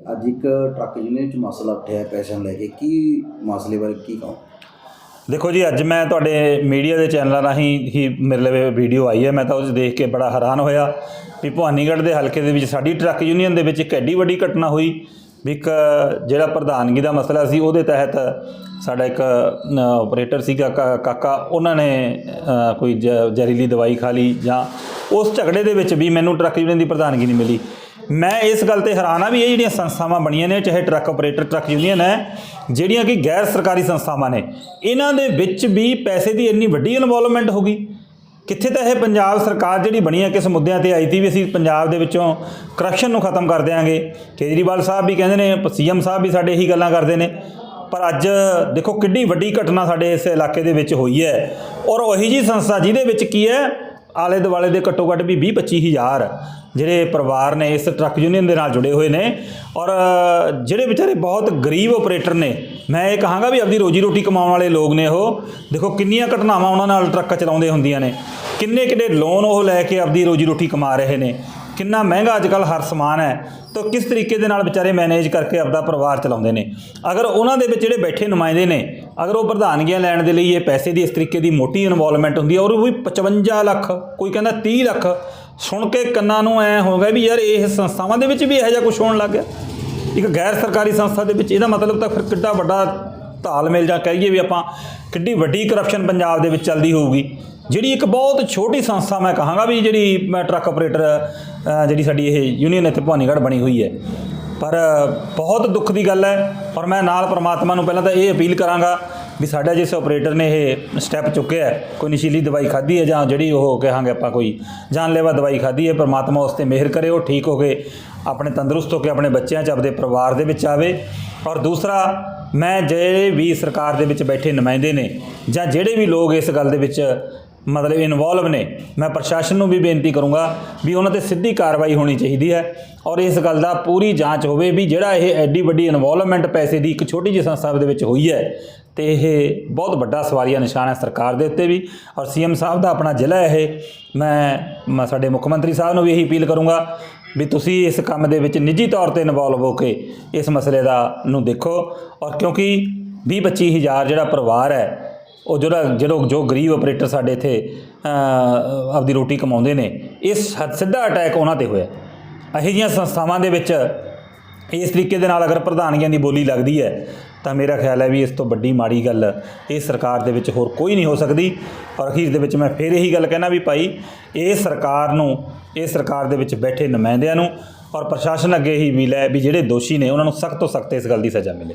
ਅੱਜ ਇੱਕ truck union ਚ ਮਸਲਾ ਉੱਠਿਆ ਪੈਸਿਆਂ ਨੂੰ ਲੈ ਕੇ, ਕੀ ਮਸਲੇ ਬਾਰੇ ਕੀ ਕਹੋ ਦੇਖੋ ਜੀ, ਅੱਜ ਮੈਂ ਤੁਹਾਡੇ ਮੀਡੀਆ ਦੇ ਚੈਨਲਾਂ ਰਾਹੀਂ ਹੀ ਮੇਰੇ ਲਈ ਵੀਡੀਓ ਆਈ ਹੈ। ਮੈਂ ਤਾਂ ਉਸ ਦੇਖ ਕੇ ਬੜਾ ਹੈਰਾਨ ਹੋਇਆ ਵੀ ਭਵਾਨੀਗੜ੍ਹ ਦੇ ਹਲਕੇ ਦੇ ਵਿੱਚ ਸਾਡੀ ਟਰੱਕ ਯੂਨੀਅਨ ਦੇ ਵਿੱਚ ਇੱਕ ਐਡੀ ਵੱਡੀ ਘਟਨਾ ਹੋਈ ਵੀ ਇੱਕ ਜਿਹੜਾ ਪ੍ਰਧਾਨਗੀ ਦਾ ਮਸਲਾ ਸੀ, ਉਹਦੇ ਤਹਿਤ ਸਾਡਾ ਇੱਕ ਆਪਰੇਟਰ ਸੀਗਾ, ਕਾ- ਕਾਕਾ, ਉਹਨਾਂ ਨੇ ਕੋਈ ਜ- ਜ਼ਹਿਰੀਲੀ ਦਵਾਈ ਖਾ ਲਈ ਜਾਂ ਉਸ ਝਗੜੇ ਦੇ ਵਿੱਚ ਵੀ ਮੈਨੂੰ ਟਰੱਕ ਯੂਨੀਅਨ ਦੀ ਪ੍ਰਧਾਨਗੀ ਨਹੀਂ ਮਿਲੀ। ਮੈਂ ਇਸ ਗੱਲ ਤੇ ਹੈਰਾਨ ਆ ਵੀ ਇਹ ਜਿਹੜੀਆਂ ਸੰਸਥਾਵਾਂ ਬਣੀਆਂ ਨੇ, ਚਾਹੇ ਟਰੱਕ ਆਪਰੇਟਰ ਟਰੱਕ ਯੂਨੀਅਨ ਹੈ, ਜਿਹੜੀਆਂ ਕਿ ਗੈਰ ਸਰਕਾਰੀ ਸੰਸਥਾਵਾਂ ਨੇ, ਇਹਨਾਂ ਦੇ ਵਿੱਚ ਵੀ ਪੈਸੇ ਦੀ ਇੰਨੀ ਵੱਡੀ ਇਨਵੋਲਵਮੈਂਟ ਹੋ ਗਈ। ਕਿੱਥੇ ਤਾਂ ਇਹ ਪੰਜਾਬ ਸਰਕਾਰ ਜਿਹੜੀ ਬਣੀ ਹੈ, ਕਿਸ ਮੁੱਦਿਆਂ ਤੇ ਆਈ ਸੀ ਵੀ ਅਸੀਂ ਪੰਜਾਬ ਦੇ ਵਿੱਚੋਂ ਕਰਪਸ਼ਨ ਨੂੰ ਖਤਮ ਕਰ ਦਿਆਂਗੇ। ਕੇਜਰੀਵਾਲ ਸਾਹਿਬ ਵੀ ਕਹਿੰਦੇ ਨੇ, ਸੀਐਮ ਸਾਹਿਬ ਵੀ ਸਾਡੇ ਇਹੀ ਗੱਲਾਂ ਕਰਦੇ ਨੇ। ਪਰ ਅੱਜ ਦੇਖੋ ਕਿੱਡੀ ਵੱਡੀ ਘਟਨਾ ਸਾਡੇ ਇਸ ਇਲਾਕੇ ਦੇ ਵਿੱਚ ਹੋਈ ਹੈ। ਔਰ ਉਹੀ ਜੀ ਸੰਸਥਾ ਜਿਹਦੇ ਵਿੱਚ ਕੀ ਹੈ ਆਲੇ ਦੁਆਲੇ ਦੇ ਘੱਟੋ ਘੱਟ ਵੀ 20 25 ਹਜ਼ਾਰ ਜਿਹੜੇ ਪਰਿਵਾਰ ਨੇ ਇਸ ਟਰੱਕ ਯੂਨੀਅਨ ਦੇ ਨਾਲ ਜੁੜੇ ਹੋਏ ਨੇ। ਔਰ, ਜਿਹੜੇ ਵਿਚਾਰੇ ਬਹੁਤ ਗਰੀਬ ਆਪਰੇਟਰ ਨੇ, ਮੈਂ ਇਹ ਕਹਾਂਗਾ ਵੀ ਆਪਦੀ ਰੋਜੀ ਰੋਟੀ ਕਮਾਉਣ ਵਾਲੇ ਲੋਕ ਨੇ ਉਹ। ਦੇਖੋ, ਕਿੰਨੀਆਂ ਘਟਨਾਵਾਂ ਉਹਨਾਂ ਨਾਲ ਟਰੱਕ ਚਲਾਉਂਦੇ ਹੁੰਦੀਆਂ ਨੇ। ਕਿੰਨੇ ਕਿੰਨੇ ਲੋਨ ਉਹ ਲੈ ਕੇ ਆਪਦੀ ਰੋਜੀ ਰੋਟੀ ਕਮਾ ਰਹੇ ਨੇ। ਕਿੰਨਾ ਮਹਿੰਗਾ ਅੱਜ ਕੱਲ ਹਰ ਸਮਾਨ ਹੈ। ਤਾਂ ਕਿਸ ਤਰੀਕੇ ਦੇ ਨਾਲ ਵਿਚਾਰੇ ਮੈਨੇਜ ਕਰਕੇ ਆਪਦਾ ਪਰਿਵਾਰ ਚਲਾਉਂਦੇ ਨੇ? ਅਗਰ ਉਹਨਾਂ ਦੇ ਵਿੱਚ ਜਿਹੜੇ ਬੈਠੇ ਨੁਮਾਇੰਦੇ ਨੇ ਅਗਰ ਉਹ ਪ੍ਰਧਾਨਗੀਆਂ ਲੈਣ ਦੇ ਲਈ ਇਹ ਪੈਸੇ ਦੀ ਇਸ ਤਰੀਕੇ ਦੀ ਮੋਟੀ ਇਨਵੋਲਵਮੈਂਟ ਹੁੰਦੀ ਹੈ ਔਰ ਉਹ ਵੀ 55 ਲੱਖ, ਕੋਈ ਕਹਿੰਦਾ 30 ਲੱਖ, ਸੁਣ ਕੇ ਕੰਨਾਂ ਨੂੰ ਐ ਹੋ ਗਿਆ ਵੀ ਯਾਰ ਇਹ ਸੰਸਥਾਵਾਂ ਦੇ ਵਿੱਚ ਵੀ ਇਹੋ ਜਿਹਾ ਕੁਝ ਹੋਣ ਲੱਗ ਗਿਆ। ਇੱਕ ਗੈਰ ਸਰਕਾਰੀ ਸੰਸਥਾ ਦੇ ਵਿੱਚ ਇਹਦਾ ਮਤਲਬ ਤਾਂ ਫਿਰ ਕਿੱਡਾ ਵੱਡਾ ਤਾਲਮੇਲ ਜਾਂ ਕਹੀਏ ਵੀ ਆਪਾਂ ਕਿੱਡੀ ਵੱਡੀ ਕਰਪਸ਼ਨ ਪੰਜਾਬ ਦੇ ਵਿੱਚ ਚੱਲਦੀ ਹੋਊਗੀ। ਜਿਹੜੀ ਇੱਕ ਬਹੁਤ ਛੋਟੀ ਸੰਸਥਾ ਮੈਂ ਕਹਾਂਗਾ ਵੀ ਜਿਹੜੀ ਮੈਂ ਟਰੱਕ ਆਪਰੇਟਰ ਜਿਹੜੀ ਸਾਡੀ ਇਹ ਯੂਨੀਅਨ ਇੱਥੇ ਭਵਾਨੀਗੜ੍ਹ ਬਣੀ ਹੋਈ ਹੈ। ਪਰ ਬਹੁਤ ਦੁੱਖ ਦੀ ਗੱਲ ਹੈ। ਔਰ ਮੈਂ ਨਾਲ ਪ੍ਰਮਾਤਮਾ ਨੂੰ ਪਹਿਲਾਂ ਤਾਂ ਇਹ ਅਪੀਲ ਕਰਾਂਗਾ ਵੀ ਸਾਡਾ ਜਿਸ ਆਪਰੇਟਰ ਨੇ ਇਹ ਸਟੈਪ ਚੁੱਕਿਆ ਕੋਈ ਨਸ਼ੀਲੀ ਦਵਾਈ ਖਾਧੀ ਹੈ ਜਾਂ ਜਿਹੜੀ ਉਹ ਕਹਾਂਗੇ ਆਪਾਂ ਕੋਈ ਜਾਨਲੇਵਾ ਦਵਾਈ ਖਾਧੀ ਹੈ, ਪ੍ਰਮਾਤਮਾ ਉਸ ਤੇ ਮਿਹਰ ਕਰੇ, ਉਹ ਠੀਕ ਹੋ ਕੇ ਆਪਣੇ ਤੰਦਰੁਸਤ ਹੋ ਕੇ ਆਪਣੇ ਬੱਚਿਆਂ 'ਚ, ਆਪਣੇ ਪਰਿਵਾਰ ਦੇ ਵਿੱਚ ਆਵੇ। ਔਰ ਦੂਸਰਾ ਮੈਂ ਜਿਹੜੇ ਵੀ ਸਰਕਾਰ ਦੇ ਵਿੱਚ ਬੈਠੇ ਨੁਮਾਇੰਦੇ ਨੇ ਜਾਂ ਜਿਹੜੇ ਵੀ ਲੋਕ ਇਸ ਗੱਲ ਦੇ ਵਿੱਚ ਮਤਲਬ ਇਨਵੋਲਵ ਨੇ, ਮੈਂ ਪ੍ਰਸ਼ਾਸਨ ਨੂੰ ਵੀ ਬੇਨਤੀ ਕਰੂੰਗਾ ਵੀ ਉਹਨਾਂ ਤੇ ਸਿੱਧੀ ਕਾਰਵਾਈ ਹੋਣੀ ਚਾਹੀਦੀ ਹੈ ਔਰ ਇਸ ਗੱਲ ਦਾ ਪੂਰੀ ਜਾਂਚ ਹੋਵੇ ਵੀ ਜਿਹੜਾ ਇਹ ਐਡੀ ਵੱਡੀ ਇਨਵੋਲਵਮੈਂਟ ਪੈਸੇ ਦੀ ਇੱਕ ਛੋਟੀ ਜਿਹੀ ਸੰਸਥਾ ਦੇ ਵਿੱਚ ਹੋਈ ਹੈ ਤੇ ਇਹ ਬਹੁਤ ਵੱਡਾ ਸਵਾਲੀਆ ਨਿਸ਼ਾਨ ਹੈ ਸਰਕਾਰ ਦੇ ਉੱਤੇ ਵੀ ਔਰ ਸੀਐਮ ਸਾਹਿਬ ਦਾ ਆਪਣਾ ਜ਼ਿਲ੍ਹਾ ਹੈ ਇਹ। ਮੈਂ ਮੈਂ ਸਾਡੇ ਮੁੱਖ ਮੰਤਰੀ ਸਾਹਿਬ ਨੂੰ ਵੀ ਇਹੀ ਅਪੀਲ ਕਰੂੰਗਾ ਵੀ ਤੁਸੀਂ ਇਸ ਕੰਮ ਦੇ ਵਿੱਚ ਨਿੱਜੀ ਤੌਰ ਤੇ ਇਨਵੋਲਵ ਹੋ ਕੇ ਇਸ ਮਸਲੇ ਦਾ ਨੂੰ ਦੇਖੋ ਔਰ ਕਿਉਂਕਿ 20 25 ਹਜ਼ਾਰ ਜਿਹੜਾ ਪਰਿਵਾਰ ਹੈ, ਉਹ ਜਿਹੜਾ ਜਿਹੜਾ ਜੋ ਗਰੀਬ ਆਪਰੇਟਰ ਸਾਡੇ ਇੱਥੇ ਆਪਦੀ ਰੋਟੀ ਕਮਾਉਂਦੇ ਨੇ, ਇਸ ਸਿੱਧਾ ਅਟੈਕ ਉਹਨਾਂ ਤੇ ਹੋਇਆ। ਇਹੋ ਜਿਹੀਆਂ ਸੰਸਥਾਵਾਂ ਦੇ ਵਿੱਚ ਇਸ ਤਰੀਕੇ ਦੇ ਨਾਲ ਅਗਰ ਪ੍ਰਧਾਨਗੀਆਂ ਦੀ ਬੋਲੀ ਲੱਗਦੀ ਹੈ ਤਾਂ ਮੇਰਾ ਖਿਆਲ ਹੈ ਵੀ ਇਸ ਤੋਂ ਵੱਡੀ ਮਾੜੀ ਗੱਲ ਇਹ ਸਰਕਾਰ ਦੇ ਵਿੱਚ ਹੋਰ ਕੋਈ ਨਹੀਂ ਹੋ ਸਕਦੀ। ਔਰ ਅਖੀਰ ਦੇ ਵਿੱਚ ਮੈਂ ਫਿਰ ਇਹੀ ਗੱਲ ਕਹਿਣਾ ਵੀ ਭਾਈ, ਇਹ ਸਰਕਾਰ ਨੂੰ, ਇਹ ਸਰਕਾਰ ਦੇ ਵਿੱਚ ਬੈਠੇ ਨੁਮਾਇੰਦਿਆਂ ਨੂੰ ਔਰ ਪ੍ਰਸ਼ਾਸਨ ਅੱਗੇ ਹੀ ਵੀ ਲੈ ਵੀ ਜਿਹੜੇ ਦੋਸ਼ੀ ਨੇ ਉਹਨਾਂ ਨੂੰ ਸਖਤ ਤੋਂ ਸਖਤ ਇਸ ਗੱਲ ਦੀ ਸਜ਼ਾ ਮਿਲੇ।